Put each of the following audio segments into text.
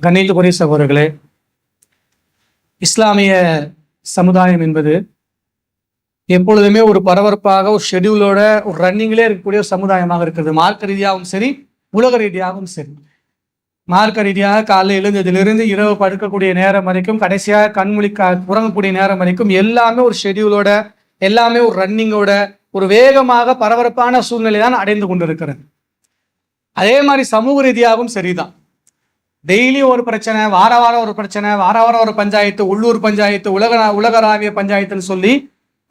கணித்துக்குரிய சகோதரர்களே இஸ்லாமிய சமுதாயம் என்பது எப்பொழுதுமே ஒரு பரபரப்பாக ஒரு ஷெடியூலோட ஒரு ரன்னிங்லேயே இருக்கக்கூடிய ஒரு சமுதாயமாக இருக்கிறது. மார்க்க ரீதியாகவும் சரி உலக ரீதியாகவும் சரி. மார்க்க ரீதியாக காலையில் எழுந்ததிலிருந்து இரவு படுக்கக்கூடிய நேரம் வரைக்கும் கடைசியாக கண்மொழிக்க உறங்கக்கூடிய நேரம் வரைக்கும் எல்லாமே ஒரு ஷெடியூலோட எல்லாமே ஒரு ரன்னிங்கோட ஒரு வேகமாக பரபரப்பான சூழ்நிலை தான் அடைந்து கொண்டிருக்கிறது. அதே மாதிரி சமூக ரீதியாகவும் சரிதான். டெய்லி ஒரு பிரச்சனை வார வாரம் ஒரு பிரச்சனை வார வாரம் ஒரு பஞ்சாயத்து உள்ளூர் பஞ்சாயத்து உலக உலகளாவிய பஞ்சாயத்துன்னு சொல்லி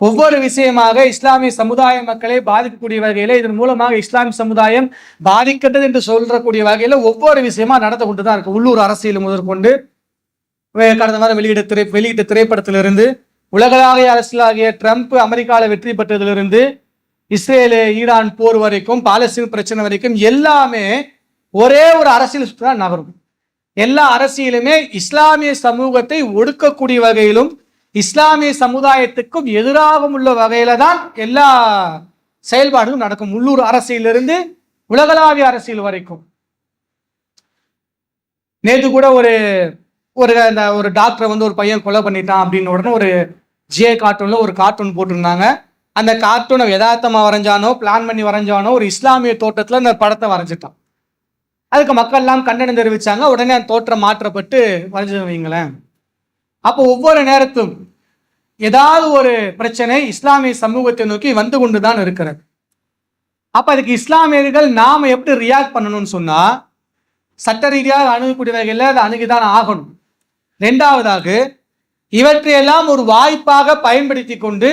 ஒவ்வொரு விஷயமாக இஸ்லாமிய சமுதாய மக்களை பாதிக்கக்கூடிய வகையில் இதன் மூலமாக இஸ்லாமிய சமுதாயம் பாதிக்கின்றது என்று சொல்லக்கூடிய வகையில் ஒவ்வொரு விஷயமா நடந்து கொண்டு தான் இருக்கு. உள்ளூர் அரசியல் முதற்கொண்டு கடந்த வாரம் வெளியிட திரை வெளியிட்ட திரைப்படத்திலிருந்து உலகளாவிய அரசியலாகிய ட்ரம்ப் அமெரிக்காவில் வெற்றி பெற்றதிலிருந்து இஸ்ரேலு ஈரான் போர் வரைக்கும் பாலஸ்தீன் பிரச்சனை வரைக்கும் எல்லாமே ஒரே ஒரு அரசியல் சுற்றுலா தான் நகரும். எல்லா அரசியலுமே இஸ்லாமிய சமூகத்தை ஒடுக்கக்கூடிய வகையிலும் இஸ்லாமிய சமுதாயத்துக்கும் எதிராகவும் உள்ள வகையில தான் எல்லா செயல்பாடுகளும் நடக்கும். உள்ளூர் அரசியலிருந்து உலகளாவிய அரசியல் வரைக்கும். நேற்று கூட ஒரு ஒரு அந்த ஒரு டாக்டரை வந்து ஒரு பையன் கொலை பண்ணிட்டான் அப்படின்னு உடனே ஒரு ஜிஏ கார்ட்டூனில் ஒரு கார்ட்டூன் போட்டிருந்தாங்க. அந்த கார்ட்டூனை யதார்த்தமாக வரைஞ்சானோ பிளான் பண்ணி வரைஞ்சானோ ஒரு இஸ்லாமிய தோட்டத்தில் அந்த படத்தை வரைஞ்சிட்டான். அதுக்கு மக்கள் எல்லாம் கண்டனம் தெரிவிச்சாங்க. உடனே அந்த தோற்றம் மாற்றப்பட்டு வரைஞ்சு வைங்களேன் அப்போ ஒவ்வொரு நேரத்தும் ஏதாவது ஒரு பிரச்சனை இஸ்லாமிய சமூகத்தை நோக்கி வந்து கொண்டு தான் இருக்கிறது. அப்போ அதுக்கு இஸ்லாமியர்கள் நாம் எப்படி ரியாக்ட் பண்ணணும்னு சொன்னால் சட்ட ரீதியாக அணுகக்கூடிய வகையில் அதை அணுகிதான் ஆகணும். ரெண்டாவதாக இவற்றையெல்லாம் ஒரு வாய்ப்பாக பயன்படுத்தி கொண்டு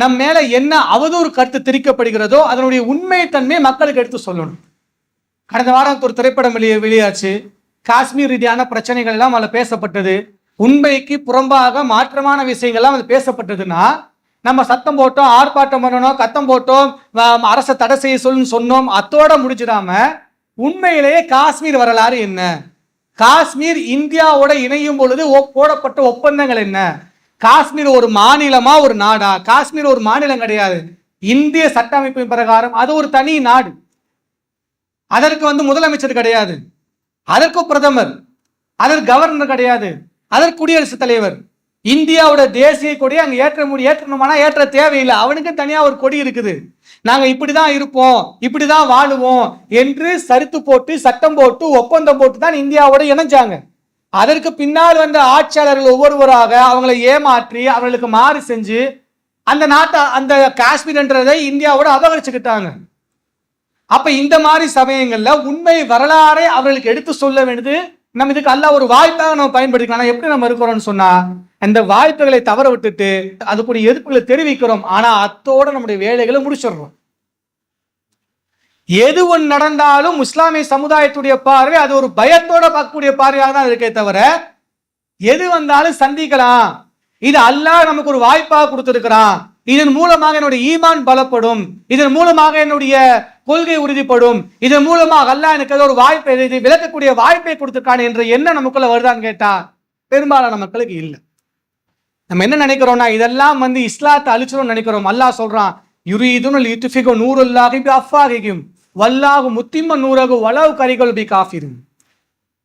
நம் மேலே என்ன அவதூறு கருத்து திரிக்கப்படுகிறதோ அதனுடைய உண்மைத்தன்மை மக்களுக்கு எடுத்து சொல்லணும். கடந்த வாரம் ஒரு திரைப்படம் வெளியே வெளியாச்சு. காஷ்மீர் ரீதியான பிரச்சனைகள் எல்லாம் அதில் பேசப்பட்டது. உண்மைக்கு புறம்பாக மாற்றமான விஷயங்கள்லாம் அது பேசப்பட்டதுன்னா நம்ம சத்தம் போட்டோம் ஆர்ப்பாட்டம் பண்ணணும் கத்தம் போட்டோம் அரசை தடை செய்ய சொல்லுன்னு சொன்னோம் அத்தோட முடிச்சிடாம உண்மையிலேயே காஷ்மீர் வரலாறு என்ன? காஷ்மீர் இந்தியாவோட இணையும் பொழுது போடப்பட்ட ஒப்பந்தங்கள் என்ன? காஷ்மீர் ஒரு மாநிலமா ஒரு நாடா? காஷ்மீர் ஒரு மாநிலம் கிடையாது. இந்திய சட்ட அமைப்பின் பிரகாரம் அது ஒரு தனி நாடு. அதற்கு வந்து முதலமைச்சர் கிடையாது. அதற்கு பிரதமர் அதற்கு கவர்னர் கிடையாது. அதற்கு குடியரசுத் தலைவர். இந்தியாவோட தேசிய கொடி அங்கே ஏற்ற முடியும் ஏற்றணுமானா ஏற்ற தேவையில்லை. அவனுக்கு தனியாக ஒரு கொடி இருக்குது. நாங்கள் இப்படி தான் இருப்போம் இப்படி தான் வாழுவோம் என்று சரித்து போட்டு சட்டம் போட்டு ஒப்பந்தம் போட்டு தான் இந்தியாவோட இணைஞ்சாங்க. அதற்கு பின்னால் வந்த ஆட்சியாளர்கள் ஒவ்வொருவராக அவங்களை ஏமாற்றி அவர்களுக்கு மாறு செஞ்சு அந்த நாட்டை அந்த காஷ்மீர்ன்றதை இந்தியாவோட அபகரிச்சுக்கிட்டாங்க. அப்ப இந்த மாதிரி சமயங்கள்ல உண்மை வரலாறை அவர்களுக்கு எடுத்து சொல்ல வேண்டியது நம்ம இதுக்கு அல்ல ஒரு வாய்ப்பாக நம்ம பயன்படுத்திக்கலாம். எப்படி நம்ம இருக்கிறோம்னு சொன்னா அந்த வாய்ப்புகளை தவற விட்டுட்டு அதுக்குரிய எதிர்ப்புகளை தெரிவிக்கிறோம். ஆனா அத்தோட நம்முடைய வேலைகளை முடிச்சிடுறோம். எது ஒன்று நடந்தாலும் இஸ்லாமிய சமுதாயத்துடைய பார்வை அது ஒரு பயத்தோட பார்க்கக்கூடிய பார்வையாக தான் இருக்கே தவிர எது வந்தாலும் சந்திக்கலாம். இது அல்லாஹ் நமக்கு ஒரு வாய்ப்பாக கொடுத்துருக்கிறான். இதன் மூலமாக என்னுடைய ஈமான் பலப்படும். இதன் மூலமாக என்னுடைய கொள்கை உறுதிப்படும். இதன் மூலமாக அல்லாஹ் எனக்கு ஏதோ ஒரு வாய்ப்பை இதை விளக்கக்கூடிய வாய்ப்பை கொடுத்துருக்கான என்ற எண்ணம் நமக்குள்ள வருதான்னு கேட்டா பெரும்பாலான மக்களுக்கு இல்லை. நம்ம என்ன நினைக்கிறோம்னா இதெல்லாம் வந்து இஸ்லாத்தை அழிச்சிடும் நினைக்கிறோம். அல்லாஹ் சொல்றான் யுரி யுத்ஃபிகு நூறுல்லாஹி பி அஃபாகிகும் வல்லாஹு முத்திம்ம நூறகு வளவு கரிகள் பி காஃபிரும்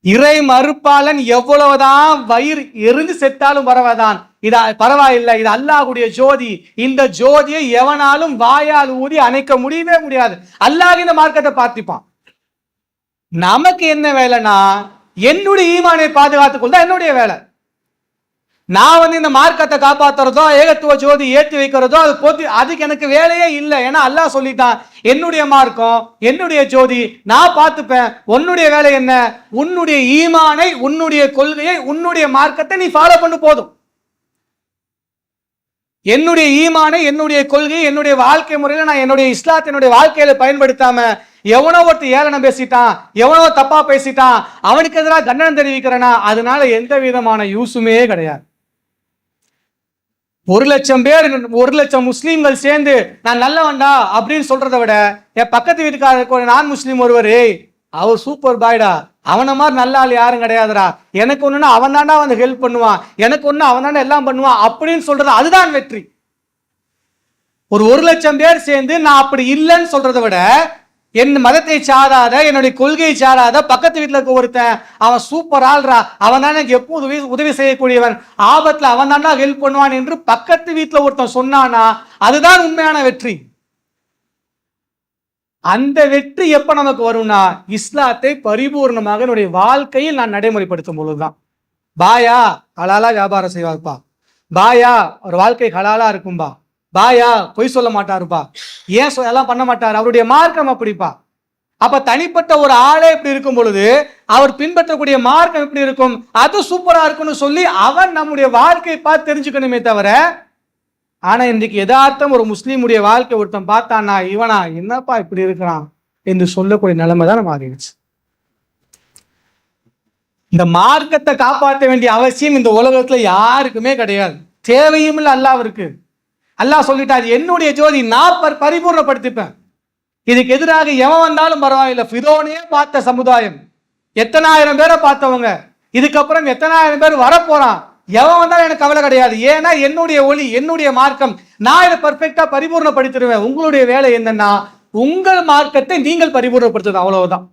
இறை மறுப்பாளன் எவ்வளவுதான் வயிறு எரிந்து செத்தாலும் பரவாதான். இதா பரவாயில்லை இது அல்லாஹுடைய ஜோதி. இந்த ஜோதியை எவனாலும் வாயால் ஊதி அணைக்க முடியவே முடியாது. அல்லாஹ் இந்த மார்க்கத்தை பார்த்திப்பான். நமக்கு என்ன வேலைனா என்னுடைய ஈமானை பாதுகாத்துக் கொள்ளுதான் என்னுடைய வேலை. நான் வந்து இந்த மார்க்கத்தை காப்பாத்துறதோ ஏகத்துவ ஜோதி ஏற்றி வைக்கிறதோ அது போத்தி அதுக்கு எனக்கு வேலையே இல்லை. ஏன்னா அல்லாஹ் சொல்லிட்டான் என்னுடைய மார்க்கம் என்னுடைய ஜோதி நான் பார்த்துப்பேன். உன்னுடைய வேலை என்ன? உன்னுடைய ஈமானை உன்னுடைய கொள்கையை உன்னுடைய மார்க்கத்தை நீ ஃபாலோ பண்ணு போதும். என்னுடைய ஈமானை என்னுடைய கொள்கை என்னுடைய வாழ்க்கை முறையில நான் என்னுடைய இஸ்லாத்தை என்னுடைய வாழ்க்கையில பயன்படுத்தாம எவனோ ஒருத்தர் ஏளனம் பேசிட்டான் எவனோ தப்பா பேசிட்டான் அவனுக்கு எதிராக கண்டனம் தெரிவிக்கிறேன்னா அதனால எந்த விதமான யூஸுமே கிடையாது. ஒரு லட்சம் பேர் ஒரு லட்சம் முஸ்லீம்கள் சேர்ந்து நான் நல்லவன்டா அப்படின்னு சொல்றதை விட என் பக்கத்து வீட்டுக்காரருக்கு ஒரு நான் முஸ்லீம் ஒருவர் அவர் சூப்பர் பாய்டா அவனை மாதிரி நல்ல ஆள் யாரும் கிடையாதுடா. எனக்கு ஒண்ணுன்னா அவன் தாண்டா வந்து ஹெல்ப் பண்ணுவான். எனக்கு ஒன்று அவன் தாண்டா எல்லாம் பண்ணுவான் அப்படின்னு சொல்றது அதுதான் வெற்றி. ஒரு ஒரு லட்சம் பேர் சேர்ந்து நான் அப்படி இல்லைன்னு சொல்றதை விட என் மதத்தை சாராத என்னுடைய கொள்கையை சாராத பக்கத்து வீட்டில் இருக்க ஒருத்தன் அவன் சூப்பர் ஆள்றா அவன் தான் எனக்கு எப்போது உதவி உதவி செய்யக்கூடியவன். ஆபத்தில் அவன் தான்டா ஹெல்ப் பண்ணுவான் என்று பக்கத்து வீட்டில் ஒருத்தன் சொன்னானா அதுதான் உண்மையான வெற்றி. அந்த வெற்றி எப்ப நமக்கு வரும்னா இஸ்லாத்தை பரிபூர்ணமாக என்னுடைய வாழ்க்கையில் நான் நடைமுறைப்படுத்தும் பொழுதுதான். பாயா ஹலாலா வியாபாரம் செய்வார்ப்பா. பாயா ஒரு வாழ்க்கை ஹலாலா இருக்கும்பா. பாயா பொய் சொல்ல மாட்டாருப்பா. ஏன் சொ- எல்லாம் பண்ண மாட்டார்? அவருடைய மார்க்கம் அப்படிப்பா. அப்ப தனிப்பட்ட ஒரு ஆளே இப்படி இருக்கும் பொழுது அவர் பின்பற்றக்கூடிய மார்க்கம் எப்படி இருக்கும்? அது சூப்பரா இருக்கும்னு சொல்லி அவன் நம்முடைய வாழ்க்கையை பார்த்து தெரிஞ்சுக்கணுமே தவிர ஆனால் இன்றைக்கு யதார்த்தம் ஒரு முஸ்லீமுடைய வாழ்க்கை ஒருத்தன் பார்த்தானா இவனா என்னப்பா இப்படி இருக்கிறான் என்று சொல்லக்கூடிய நிலைமை தான் மாறிடுச்சு. இந்த மார்க்கத்தை காப்பாற்ற வேண்டிய அவசியம் இந்த உலகத்துல யாருக்குமே கிடையாது. தேவையும் இல்லை அல்லாவிற்கு அல்லாஹ் சொல்லிட்டாரு என்னுடைய ஜோதி நான் பரிபூர்ணப்படுத்திப்பேன். இதுக்கு எதிராக எவன் வந்தாலும் பரவாயில்ல. ஃபிரோனே பார்த்த சமுதாயம். எத்தனாயிரம் பேரை பார்த்தவங்க. இதுக்கப்புறம் எத்தனாயிரம் பேர் வரப்போறான். எவன் வந்தாலும் எனக்கு கவலை கிடையாது. ஏன்னா என்னுடைய ஒளி என்னுடைய மார்க்கம். நான் இதை பர்ஃபெக்டா பரிபூர்ணப்படுத்திடுவேன். உங்களுடைய வேலை என்னன்னா உங்கள் மார்க்கத்தை நீங்கள் பரிபூர்ணப்படுத்துது அவ்வளவுதான்.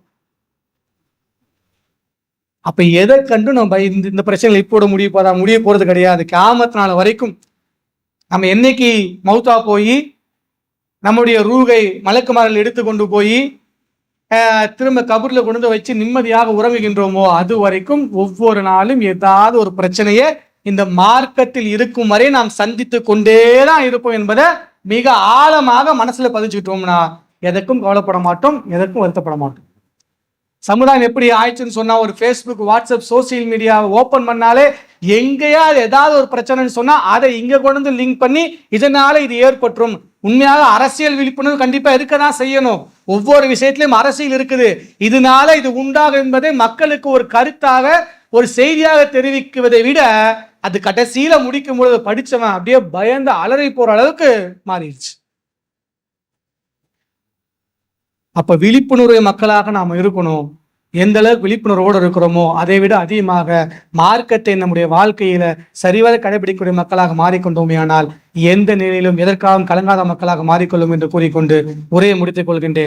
அப்ப எதை கண்டு நம்ம இந்த இந்த பிரச்சனைகள் இப்போட முடிய போதா முடிய போறது கிடையாது. கியாமத் நாள் வரைக்கும் நம்ம என்னைக்கு மௌத்தா போய் நம்முடைய ரூகை மலக்குமாரில் எடுத்து கொண்டு போய் திரும்ப கபூர்ல கொண்டு வச்சு நிம்மதியாக உறங்குகின்றோமோ அது வரைக்கும் ஒவ்வொரு நாளும் ஏதாவது ஒரு பிரச்சனையை இந்த மார்க்கத்தில் இருக்கும் வரை நாம் சந்தித்து கொண்டே தான் இருப்போம் என்பதை மிக ஆழமாக மனசுல பதிச்சுக்கிட்டோம்னா எதற்கும் கவலைப்பட மாட்டோம் எதற்கும் வருத்தப்பட மாட்டோம். சமுதாயம் எப்படி ஆயிடுச்சுன்னு சொன்னா ஒரு ஃபேஸ்புக் வாட்ஸ்அப் சோசியல் மீடியாவை ஓப்பன் பண்ணாலே எங்கேயாவது ஏதாவது ஒரு பிரச்சனைன்னு சொன்னா அதை இங்க கொண்டு வந்து லிங்க் பண்ணி இதனால இது ஏற்பட்டுரும். உண்மையாக அரசியல் விழிப்புணர்வு கண்டிப்பா இருக்க தான் செய்யணும். ஒவ்வொரு விஷயத்திலும் அரசியல் இருக்குது. இதனால இது உண்டாகும் என்பதை மக்களுக்கு ஒரு கருத்தாக ஒரு செய்தியாக தெரிவிக்குவதை விட அது கடைசியில முடிக்கும் பொழுது படிச்சவன் அப்படியே பயந்து அலறி போற அளவுக்கு மாறிடுச்சு. அப்ப விழிப்புணர்வு மக்களாக நாம் இருக்கணும். எந்த அளவுக்கு விழிப்புணர்வோடு இருக்கிறோமோ அதை விட அதிகமாக மார்க்கத்தை நம்முடைய வாழ்க்கையில சரிவர கடைபிடிக்கக்கூடிய மக்களாக மாறிக்கொண்டோமே ஆனால் எந்த நிலையிலும் எதற்காகவும் கலங்காத மக்களாக மாறிக்கொள்ளும் என்று கூறிக்கொண்டு உரையை முடித்துக் கொள்கின்றேன்.